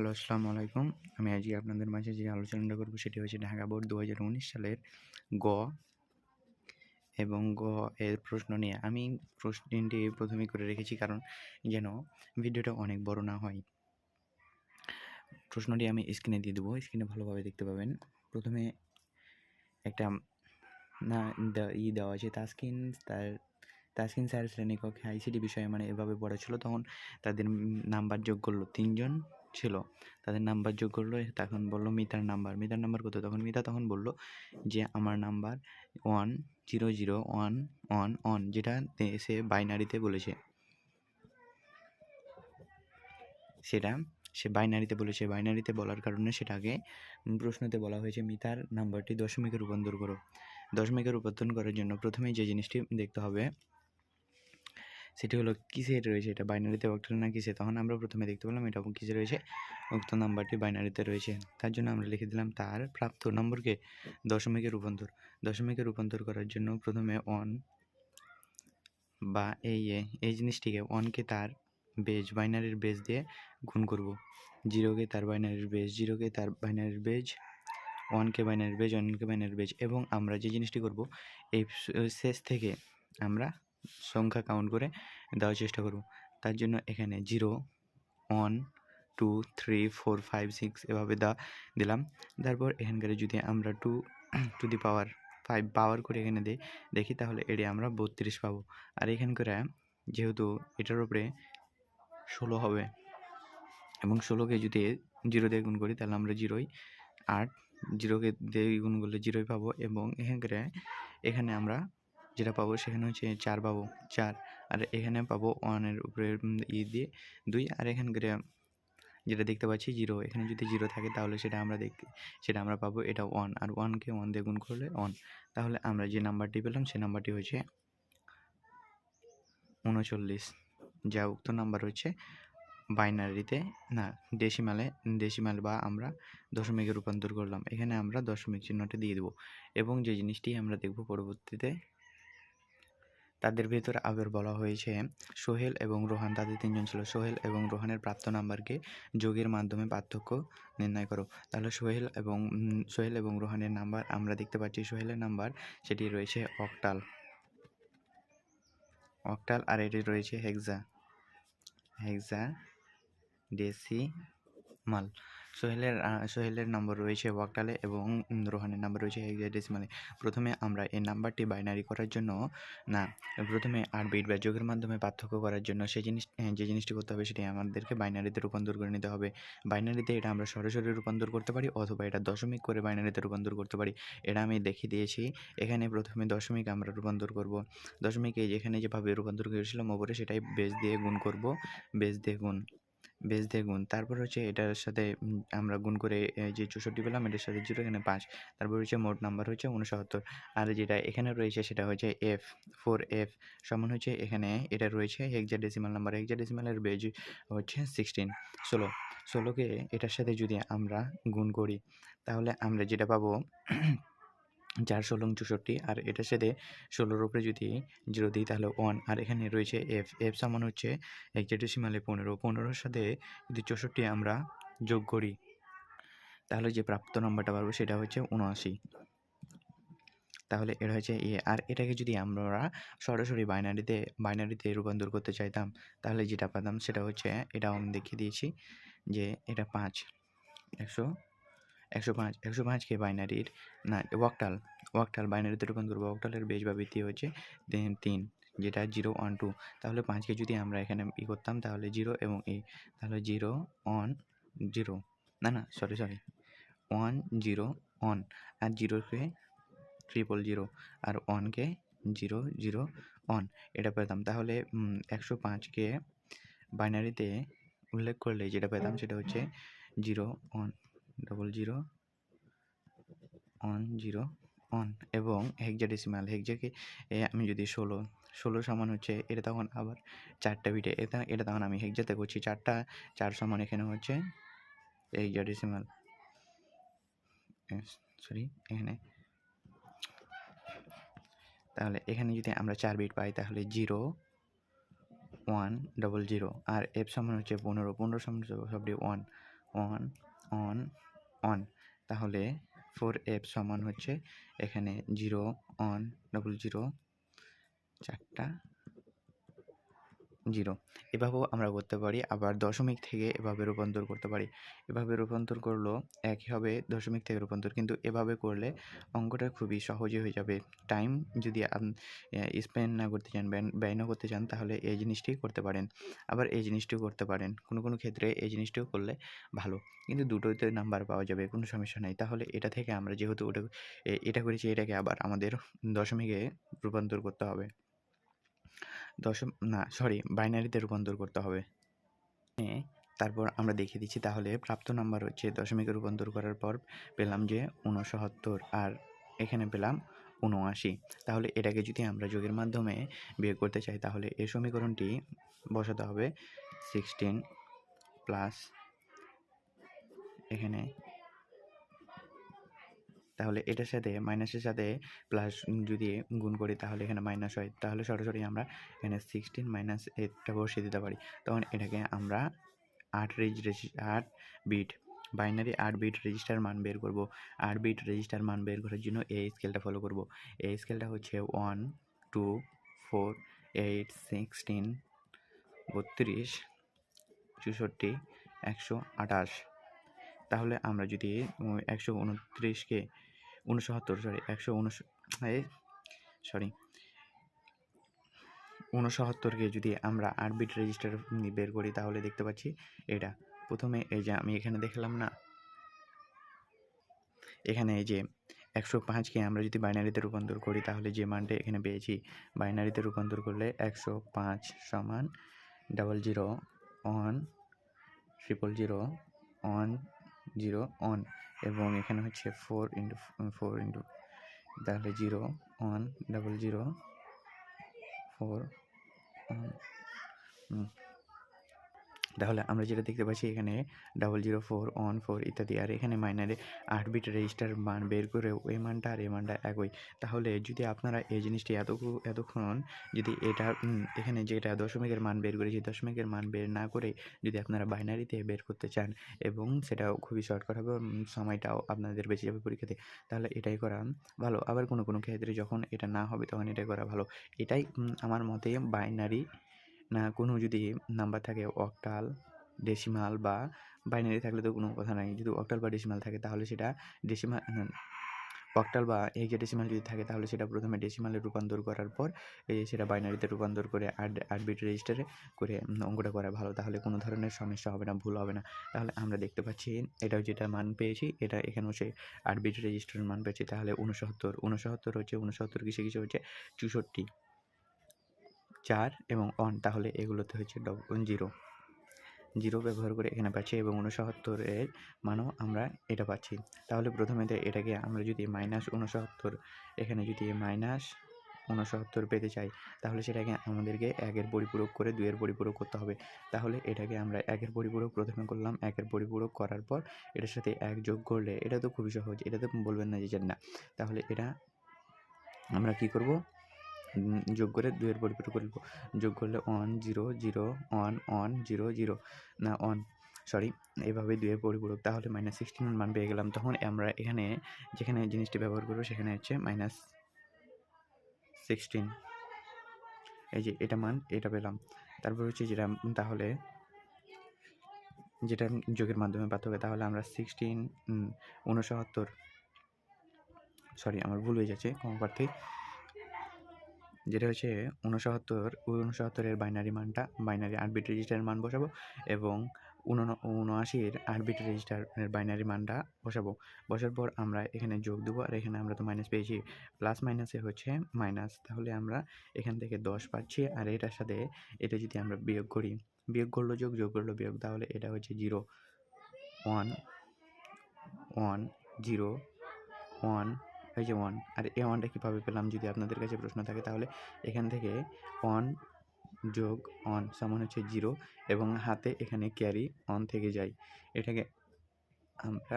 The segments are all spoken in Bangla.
হ্যালো, আসসালামু আলাইকুম। আমি আজকে আপনাদের মাঝে যে আলোচনাটা করব সেটি হচ্ছে ঢাকা বোর্ড দু হাজার উনিশ সালের গ এবং গ এর প্রশ্ন নিয়ে। আমি প্রশ্নটি প্রথমেই করে রেখেছি কারণ যেন ভিডিওটা অনেক বড় না হয়। প্রশ্নটি আমি স্ক্রিনে দিয়ে দেবো, স্ক্রিনে ভালোভাবে দেখতে পাবেন। প্রথমে একটা না ই দেওয়া আছে, তাসকিন তার তাসকিন স্যার শ্রেণীকক্ষে আইসিটি বিষয়ে মানে এভাবে পড়াচ্ছিল তখন তাদের নাম্বার যোগ করল তিনজন। ছিল। তাদের নাম্বার যোগ করল, তখন বলল মিতার নাম্বার। মিতার নাম্বার কত তখন মিতা তখন বলল যে, আমার number one zero zero one one one যেটা সে বাইনারিতে বলেছে। সেটা সে বাইনারিতে বলেছে। বাইনারিতে বলার কারণে সেটাকে প্রশ্নতে বলা হয়েছে, মিতার নাম্বারটি দশমিকে রূপান্তর করো। দশমিকে রূপান্তর করার জন্য প্রথমেই যে জিনিসটি দেখতে হবে সেটি হলো কিসের রয়েছে এটা? বাইনারিতে অক্টাল না কিসে? তখন আমরা প্রথমে দেখতে পেলাম এটা কিসে রয়েছে? উক্ত নাম্বারটি বাইনারিতে রয়েছে। তার জন্য আমরা লিখে দিলাম তার প্রাপ্ত নম্বরকে দশমিকে রূপান্তর। দশমিকে রূপান্তর করার জন্য প্রথমে অন বা এই এই জিনিসটিকে ওয়ানকে তার বেজ বাইনারির বেজ দিয়ে গুণ করব। জিরোকে তার বাইনারির বেজ জিরোকে তার বাইনারির বেজ ওয়ানকে বাইনারির বেজ ওয়ানকে বাইনারির বেজ এবং আমরা যে জিনিসটি করব, এই শেষ থেকে আমরা সংখ্যা কাউন্ট করে দেওয়ার চেষ্টা করব। তার জন্য এখানে zero one two three four five six এভাবে দা, দিলাম। তারপর এখানকার যদি আমরা two to the power five power করে এখানে দিই, দেখি তাহলে এটি আমরা বত্রিশ পাবো। আর এখানকার যেহেতু এটার উপরে ষোলো হবে এবং ষোলোকে যদি জিরো দিয়ে গুণ করি তাহলে আমরা জিরোই আট জিরোকে দিয়ে গুণ করলে জিরোই পাবো এবং এখানকার এখানে আমরা যেটা পাবো সেখানে হচ্ছে চার পাবো, চার। আর এখানে পাবো ওয়ানের উপরে ই দিয়ে দুই। আর এখানকার, যেটা দেখতে পাচ্ছি জিরো। এখানে যদি জিরো থাকে তাহলে সেটা আমরা দেখতে সেটা আমরা পাবো এটা ওয়ান। আর ওয়ানকে ওয়ান দিয়ে গুণ করলে ওয়ান। তাহলে আমরা যে নাম্বারটি পেলাম সে নাম্বারটি হচ্ছে উনচল্লিশ। যা উক্ত নাম্বার হচ্ছে বাইনারিতে, না ডেসিমালে ডেসিমাল বা আমরা দশমিকে রূপান্তর করলাম। এখানে আমরা দশমিক চিহ্নটি দিয়ে দেবো। এবং যে জিনিসটি আমরা দেখব পরবর্তীতে তাদের ভেতর আবার বলা হয়েছে, সোহেল এবং রোহান তাদের তিনজন ছিল। সোহেল এবং রোহানের প্রাপ্ত নাম্বারকে যোগের মাধ্যমে পার্থক্য নির্ণয় করো। তাহলে সোহেল এবং সোহেল এবং রোহানের নাম্বার আমরা দেখতে পাচ্ছি। সোহেলের নাম্বার সেটি রয়েছে অকটাল। অকটাল আর এটি রয়েছে হেক্সা। হেক্সা ডেসিমাল। সোহেলের সোহেলের নম্বর রয়েছে ওয়াকটালে এবং রোহানের নাম্বার রয়েছে হেক্সাডেসিমালে প্রথমে আমরা এই নাম্বারটি বাইনারি করার জন্য, না, প্রথমে আট বিট বা যোগের মাধ্যমে পার্থক্য করার জন্য সেই জিনিস যে জিনিসটি করতে হবে সেটি আমাদেরকে বাইনারিতে রূপান্তর করে নিতে হবে। বাইনারিতে এটা আমরা সরাসরি রূপান্তর করতে পারি অথবা এটা দশমিক করে বাইনারিতে রূপান্তর করতে পারি। এটা আমি দেখিয়ে দিয়েছি। এখানে প্রথমে দশমিক আমরা রূপান্তর করব। দশমিকে যেখানে যেভাবে রূপান্তর করেছিলাম, ওপরে সেটাই বেজ দিয়ে গুণ করব। বেজ দিয়ে গুণ। দিয়ে গুণ তারপর হচ্ছে এটার সাথে আমরা গুণ করে যে চৌষট্টি পেলাম, এটার সাথে জিরো, এখানে পাঁচ। তারপর হচ্ছে মোট নাম্বার হচ্ছে উনসত্তর আর যেটা এখানে রয়েছে সেটা হচ্ছে এফ ফোর এফ সমান হচ্ছে এখানে, এটা রয়েছে হেক্সা ডেসিমাল নাম্বার হেক্সা ডেসিমালের বেজ হচ্ছে সিক্সটিন ষোলো। ষোলোকে এটার সাথে যদি আমরা গুণ করি, তাহলে আমরা যেটা পাবো চার ষোলো চৌষট্টি, আর এটার সাথে ষোলোর উপরে যদি জিরো দিই তাহলে ওয়ান আর এখানে রয়েছে এফ এফ সমান হচ্ছে হেক্সাডেসিমালে পনেরো, পনেরোর সাথে যদি চৌষট্টি আমরা যোগ করি, তাহলে যে প্রাপ্ত নম্বরটা পাবো সেটা হচ্ছে উনআশি। তাহলে এটা হচ্ছে এ আর এটাকে যদি আমরা সরাসরি বাইনারিতে বাইনারিতে রূপান্তর করতে চাইতাম, তাহলে যেটা পেতাম সেটা হচ্ছে এটাও আমি দেখিয়ে দিয়েছি যে এটা পাঁচ, একশো একশো পাঁচ, একশো পাঁচকে বাইনারির, না, ওয়াকটাল ওয়াকটাল বাইনারিতে রূপান্তর করব ওয়াকটালের বেজ বা ভিত্তি হচ্ছে তিন যেটা জিরো ওয়ান টু। তাহলে পাঁচকে যদি আমরা এখানে ই করতাম, তাহলে জিরো এবং এ, তাহলে জিরো ওয়ান জিরো। না না, sorry sorry, one zero one, আর জিরোকে ট্রিপল জিরো, আর ওয়ানকে জিরো জিরো ওয়ান, এটা পেতাম। তাহলে একশো পাঁচকে বাইনারিতে উল্লেখ করলে যেটা পেতাম সেটা হচ্ছে zero one. Double zero one zero one এবং হেক্সাডেসিমাল হেক্সাকে এ আমি যদি ষোলো ষোলো সমান হচ্ছে এটা তখন আবার চারটা বিটে, এটা এটা তখন আমি হেক্সাতে করছি, চারটা, চার সমান এখানে হচ্ছে হেক্সাডেসিমাল সরি এখানে। তাহলে এখানে যদি আমরা চার বিট পাই তাহলে জিরো ওয়ান ডবল জিরো আর এফ সমান হচ্ছে পনেরো পনেরো সমান সবটি ওয়ান ওয়ান অন অন তাহলে ফোর এফ সমান হচ্ছে এখানে জিরো অন ডবল জিরো চারটা জিরো। এভাবেও আমরা করতে পারি, আবার দশমিক থেকে এভাবে রূপান্তর করতে পারি। এভাবে রূপান্তর করলেও একই হবে, দশমিক থেকে রূপান্তর। কিন্তু এভাবে করলে অঙ্কটা খুবই সহজে হয়ে যাবে। টাইম যদি স্পেন্ড না করতে চান, ব্যয়- না করতে চান, তাহলে এই জিনিসটি করতে পারেন। আবার এই জিনিসটিও করতে পারেন। কোনো কোনো ক্ষেত্রে এই জিনিসটিও করলে ভালো। কিন্তু দুটোতে নাম্বার পাওয়া যাবে, কোনো সমস্যা নেই। তাহলে এটা থেকে আমরা যেহেতু ওটা এটা করেছি, এটাকে আবার আমাদের দশমিকে রূপান্তর করতে হবে। দশম, না সরি বাইনারিতে রূপান্তর করতে হবে। তারপর আমরা দেখিয়ে দিচ্ছি তাহলে প্রাপ্ত নাম্বার হচ্ছে দশমিকে রূপান্তর করার পর পেলাম যে উনসত্তর আর এখানে পেলাম উনআশি তাহলে এটাকে যদি আমরা যোগের মাধ্যমে বিয়োগ করতে চাই তাহলে এই সমীকরণটি বসাতে হবে সিক্সটিন প্লাস এখানে তাহলে এটার সাথে মাইনাসের সাথে প্লাস যদি গুণ করি তাহলে এখানে মাইনাস হয়। তাহলে সরাসরি আমরা এখানে সিক্সটিন মাইনাস এটা বসিয়ে দিতে পারি। তখন এটাকে আমরা আট রেজ আট বিট বাইনারি আট বিট রেজিস্টার মান বের করব। আট বিট রেজিস্টার মান বের করার জন্য এই স্কেলটা ফলো করব। এই স্কেলটা হচ্ছে one two four eight sixteen বত্রিশ, চৌষট্টি, একশো আঠাশ। তাহলে আমরা যদি একশো উনত্রিশকে উনসত্তর সরি একশো উনস সরি উনসত্তরকে যদি আমরা আট বিট রেজিস্টার বের করি, তাহলে দেখতে পাচ্ছি এটা। প্রথমে এই যে আমি এখানে দেখলাম না, এখানে এই যে একশো পাঁচকে আমরা যদি বাইনারিতে রূপান্তর করি, তাহলে যে মানটা এখানে পেয়েছি বাইনারিতে রূপান্তর করলে একশো পাঁচ সমান double zero one triple zero one zero one এবং এখানে হচ্ছে ফোর ইন্টু ফোর ইন্টু তাহলে zero one double zero four তাহলে আমরা যেটা দেখতে পাচ্ছি এখানে double zero four one four ইত্যাদি, আর এখানে মাইনারে আট বিট রেজিস্টার মান বের করে ওই মানটা আর এই মানটা একই। তাহলে যদি আপনারা এই জিনিসটি এত এতক্ষণ যদি এটা এখানে যেটা দশমিকের মান বের করেছি দশমিকের মান বের না করে যদি আপনারা বাইনারিতে বের করতে চান এবং সেটাও খুবই শর্টকাট হবে সময়টাও আপনাদের বেঁচে যাবে পরীক্ষাতে, তাহলে এটাই করা ভালো। আবার কোনো কোনো ক্ষেত্রে যখন এটা না হবে, তখন এটাই করা ভালো। এটাই আমার মতে বাইনারি না, কোনো যদি নাম্বার থাকে অক্টাল, ডেসিমাল বা বাইনারি থাকলে তো কোনো কথা নাই। যদি অক্টাল বা ডেসিমাল থাকে তাহলে সেটা ডেসিমাল অক্টাল বা ডেসিমাল যদি থাকে তাহলে সেটা প্রথমে ডেসিমালে রূপান্তর করার পর এই সেটা বাইনারিতে রূপান্তর করে আট আট বিট রেজিস্টারে করে অঙ্কটা করা ভালো। তাহলে কোনো ধরনের সমস্যা হবে না, ভুল হবে না। তাহলে আমরা দেখতে পাচ্ছি এটাও যেটা মান পেয়েছি, এটা এখানেও সে আট বিট রেজিস্টারের মান পেয়েছি। তাহলে উনসত্তর উনসত্তর হচ্ছে উনসত্তর কিসে কিসে হচ্ছে? চৌষট্টি। চার এবং অন তাহলে এগুলোতে হচ্ছে ডবল জিরো জিরো ব্যবহার করে এখানে পাচ্ছি এবং উনসত্তরের মানও আমরা এটা পাচ্ছি। তাহলে প্রথমে এটাকে আমরা যদি মাইনাস উনসত্তর এখানে যদি মাইনাস উনসত্তর পেতে চাই, তাহলে সেটাকে আমাদেরকে একের পরিপূরক করে দুইয়ের পরিপূরক করতে হবে। তাহলে এটাকে আমরা একের পরিপূরক প্রথমে করলাম, একের পরিপূরক করার পর এটার সাথে এক যোগ করলে, এটা তো খুবই সহজ, এটা তো বলবেন না যে না। তাহলে এটা আমরা কি করব? যোগ করে দুইয়ের পরিপূরক করব যোগ করলে one zero zero one one zero zero না ওয়ান সরি এভাবে দুইয়ের পরিপূরক। তাহলে মাইনাস সিক্সটিন মান পেয়ে গেলাম। তখন আমরা এখানে যেখানে জিনিসটি ব্যবহার করব সেখানে হচ্ছে মাইনাস সিক্সটিন এই যে এটা মান, এটা পেলাম। তারপর হচ্ছে যেটা, তাহলে যেটা যোগের মাধ্যমে পার্থক্য তাহলে আমরা সিক্সটিন উনসত্তর সরি আমার ভুল হয়ে যাচ্ছে কমপ্রার্থী যেটা হচ্ছে উনসত্তর উনসত্তরের বাইনারি মানটা বাইনারি আট বিট রেজিস্টারের মান বসাবো এবং উনআশির আট বিট রেজিস্টারের বাইনারি মানটা বসাবো। বসার পর আমরা এখানে যোগ দেবো আর এখানে আমরা তো মাইনাস পেয়েছি। প্লাস মাইনাসে হচ্ছে মাইনাস তাহলে আমরা এখান থেকে দশ পাচ্ছি আর এটার সাথে এটা যদি আমরা বিয়োগ করি, বিয়োগ করল যোগ যোগ করল বিয়োগ, তাহলে এটা হচ্ছে zero one one zero one এই যে ওয়ান আর এই ওয়ানটা কীভাবে পেলাম যদি আপনাদের কাছে প্রশ্ন থাকে তাহলে এখান থেকে ওয়ান যোগ অন সমান হচ্ছে জিরো এবং হাতে এখানে ক্যারি অন থেকে যায়। এটাকে আমরা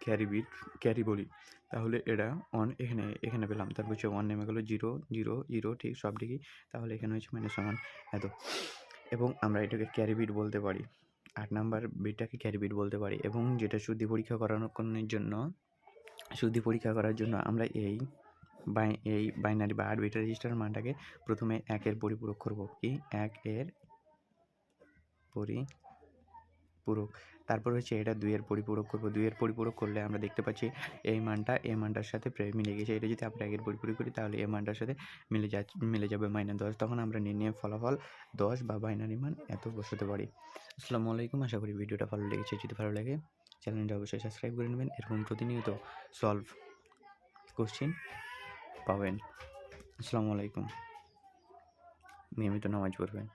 ক্যারি বিট ক্যারি বলি। তাহলে এটা অন এখানে এখানে পেলাম। তারপর হচ্ছে ওয়ান নেমে গেলো জিরো জিরো জিরো ঠিক সব ঠিকই। তাহলে এখানে হচ্ছে মাইনাস সমান এত। এবং আমরা এটাকে ক্যারি বিট বলতে পারি। আট নাম্বার বিটটাকে ক্যারি বিট বলতে পারি। এবং যেটা শুদ্ধি পরীক্ষা করানোর জন্য শুদ্ধি পরীক্ষা করার জন্য আমরা এই বাই, এই বাইনারি বা আট বিট রেজিস্টার মানটাকে প্রথমে একের পরিপূরক করব। কি? এক এর পরিপূরক। তারপর হচ্ছে এটা দুইয়ের পরিপূরক করব। দুইয়ের পরিপূরক করলে আমরা দেখতে পাচ্ছি এই মানটা এই মানটার সাথে প্রায় মিলে গেছে। এটা যদি আমরা একের পরিপূরক করি তাহলে এই মানটার সাথে মিলে যা, মিলে যাবে মাইনাস দশ। তখন আমরা নির্ণয় ফলাফল দশ বা বাইনারি মান এত বসাতে পারি। আসসালামু আলাইকুম। আশা করি ভিডিওটা ভালো লেগেছে। যদি ভালো লাগে চ্যানেলটা অবশ্যই সাবস্ক্রাইব করে নেবেন। এরকম প্রতিনিয়ত সলভ কোশ্চিন পাবেন। আসসালামু আলাইকুম। নিয়মিত নামাজ পড়বেন।